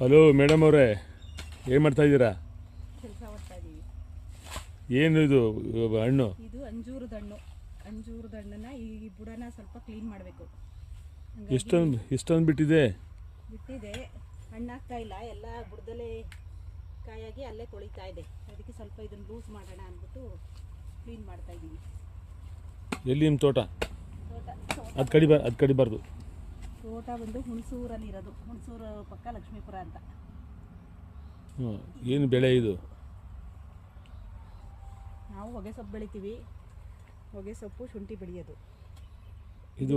Hello madam ಅವರೇ ಏನು ಮಾಡ್ತಾ ಇದ್ದೀರಾ? ಕೆಲಸ ಮಾಡ್ತಾ ಏನು ಇದು ಹಣ್ಣು? ಇದು ಅಂಜೂರದ ಹಣ್ಣು. ಅಂಜೂರದ ಹಣ್ಣನ್ನ ಈ ಬುಡನ ಸ್ವಲ್ಪ ಕ್ಲೀನ್ ಮಾಡಬೇಕು. ಇಷ್ಟೊಂದು ಇಷ್ಟೊಂದು ಬಿಟ್ಟಿದೆ? ಬಿಟ್ಟಿದೆ. ಹಣ್ಣಾಗ್ತಾ ಇಲ್ಲ. ಎಲ್ಲ ಬುಡದಲ್ಲೇ ಕಾಯಾಗಿ ಅಲ್ಲೇ ಕೊಳಿತಾ ಇದೆ. ಅದಕ್ಕೆ ಸ್ವಲ್ಪ ಇದನ್ನು ಲೂಸ್ ಮಾಡೋಣ ಅಂದ್ಬಿಟ್ಟು ಕ್ಲೀನ್ ಮಾಡ್ತಾ ಇದ್ದೀವಿ ಎಲ್ಲಿ ನಿಮ್ಮ ತೋಟ? ತೋಟ ಅದು ಕಡಿಬಾರ್ದು ಅದು ಕಡಿಬಾರ್ದು ತೋಟ ಬಂದು ಹುಣಸೂರಲ್ಲಿ ಇರೋದು ಹುಣಸೂರು ಪಕ್ಕ ಲಕ್ಷ್ಮೀಪುರ ಅಂತ. ಹ್ಞೂ ಏನು ಬೆಳೆ ಇದು? ನಾವು ಹೊಗೆ ಸೊಪ್ಪು ಬೆಳಿತೀವಿ. ಹೊಗೆ ಸೊಪ್ಪು ಶುಂಠಿ ಬೆಳೆಯೋದು. ಇದು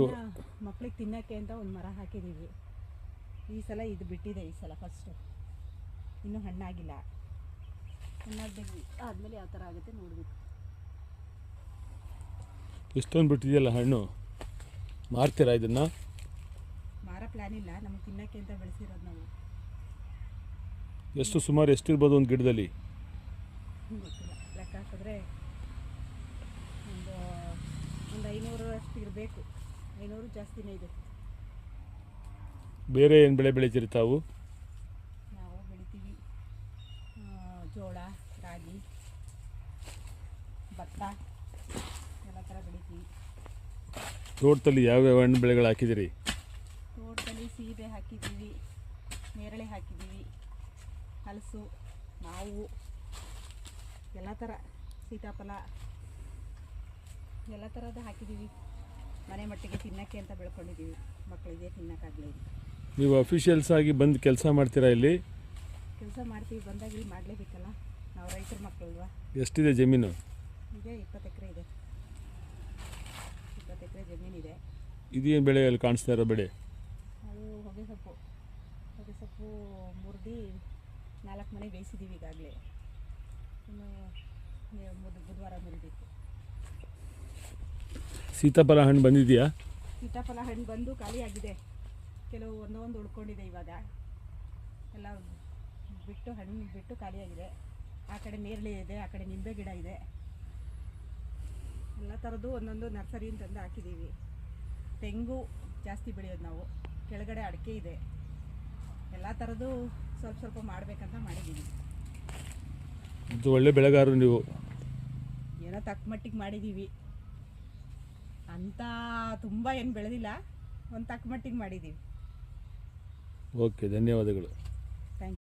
ಮಕ್ಳಿಗೆ ತಿನ್ನೋಕ್ಕೆ ಅಂತ ಒಂದು ಮರ ಹಾಕಿದ್ದೀವಿ ಈ ಸಲ ಇದು ಬಿಟ್ಟಿದೆ ಈ ಸಲ ಫಸ್ಟು ಇನ್ನೂ ಹಣ್ಣಾಗಿಲ್ಲ. ಹಣ್ಣಾಗಬೇಕು. ಆದಮೇಲೆ ಯಾವ ಥರ ಆಗುತ್ತೆ ನೋಡಬೇಕು. ಇಷ್ಟೊಂದು ಬಿಟ್ಟಿದೆಯಲ್ಲ ಹಣ್ಣು? ಮಾರ್ತೀರಾ ಇದನ್ನು? ಪ್ಲ್ಯಾನ್ ಇಲ್ಲ. ನಮಗೆ ತಿನ್ನೋಕ್ಕೆ ಅಂತ ಬೆಳೆಸಿರೋದು ನಾವು. ಎಷ್ಟು ಸುಮಾರು ಎಷ್ಟಿರ್ಬೋದು ಒಂದು ಗಿಡದಲ್ಲಿ? ಗೊತ್ತಿಲ್ಲ. ಲೆಕ್ಕ ಹಾಕಿದ್ರೆ ಒಂದು ಒಂದು ಐನೂರು ಅಷ್ಟು ಇರಬೇಕು. ಐನೂರು ಜಾಸ್ತಿನೇ ಇದೆ. ಬೇರೆ ಏನು ಬೆಳೆ ಬೆಳಿತೀರಿ ತಾವು? ನಾವು ಬೆಳಿತೀವಿ ಆ, ಜೋಳ ರಾಗಿ ಭತ್ತ ಎಲ್ಲ ಥರ ಬೆಳಿತೀವಿ. ತೋಟದಲ್ಲಿ ಯಾವ್ಯಾವ ಹಣ್ಣು ಬೆಳೆಗಳು ತೋಟದಲ್ಲಿ ಸೀಬೆ ಹಾಕಿದ್ದೀವಿ ನೇರಳೆ ಹಾಕಿದ್ದೀವಿ ಹಲಸು ಮಾವು ಎಲ್ಲ ಥರ ಸೀತಾಫಲ ಎಲ್ಲ ಥರದ ಹಾಕಿದ್ದೀವಿ. ಮನೆ ಮಟ್ಟಿಗೆ ತಿನ್ನೋಕ್ಕೆ ಅಂತ ಬೆಳ್ಕೊಂಡಿದ್ದೀವಿ. ಮಕ್ಕಳಿಗೆ ತಿನ್ನೋಕ್ಕಾಗಲಿ ನೀವು ಅಫಿಷಿಯಲ್ಸ್ ಆಗಿ ಬಂದು ಕೆಲಸ ಮಾಡ್ತೀರಾ ಇಲ್ಲಿ? ಕೆಲಸ ಮಾಡ್ತೀವಿ ಬಂದಾಗ ಇಲ್ಲಿ ಮಾಡಲೇಬೇಕಲ್ಲ? ನಾವು ರೈತರ ಮಕ್ಕಳಲ್ವಾ? ಎಷ್ಟಿದೆ ಜಮೀನು? ಇದೆ ಇಪ್ಪತ್ತು ಎಕರೆ ಇದೆ. ಇಪ್ಪತ್ತು ಎಕರೆ ಜಮೀನಿದೆ. ಇದೇನು ಬೆಳೆ ಅಲ್ಲಿ ಕಾಣಿಸ್ತಾ ಇರೋ ಬೆಳೆ? ಹೊಗೆ ಮುರ್ದು ನಾಲ್ಕು ಮನೆ ಬೇಯಿಸಿದ್ದೀವಿ ಈಗಾಗಲೇ. ಇನ್ನು ಬುಧವಾರ ಮುರಿಬೇಕು. ಸೀತಾಫಲ ಹಣ್ಣು ಬಂದಿದೆಯಾ? ಸೀತಾಫಲ ಹಣ್ಣು ಬಂದು ಖಾಲಿಯಾಗಿದೆ ಕೆಲವು ಒಂದೊಂದು ಉಳ್ಕೊಂಡಿದೆ ಇವಾಗ. ಎಲ್ಲ ಬಿಟ್ಟು ಹಣ್ಣು ಬಿಟ್ಟು ಖಾಲಿಯಾಗಿದೆ ಆ ಕಡೆ ನೇರಳೆ ಇದೆ ಆ ಕಡೆ ನಿಂಬೆ ಗಿಡ ಇದೆ. ಎಲ್ಲ ಥರದ್ದು ಒಂದೊಂದು ನರ್ಸರಿ ಅಂತಂದು ಹಾಕಿದ್ದೀವಿ. ತೆಂಗು ಜಾಸ್ತಿ ಬೆಳೆಯೋದು ನಾವು. ಕೆಳಗಡೆ ಅಡಿಕೆ ಇದೆ. ಎಲ್ಲ ಥರದ್ದು ಸ್ವಲ್ಪ ಸ್ವಲ್ಪ ಮಾಡಬೇಕಂತ ಮಾಡಿದ್ದೀವಿ ಇದು ಒಳ್ಳೆ ಬೆಳೆಗಾರರು ನೀವು. ಏನೋ ತಕ್ಕ ಮಟ್ಟಿಗೆ ಮಾಡಿದ್ದೀವಿ ಅಂತ ತುಂಬ ಏನು ಬೆಳೆದಿಲ್ಲ ಒಂದು ತಕ್ಕ ಮಟ್ಟಿಗೆ ಮಾಡಿದ್ದೀವಿ ಓಕೆ ಧನ್ಯವಾದಗಳು.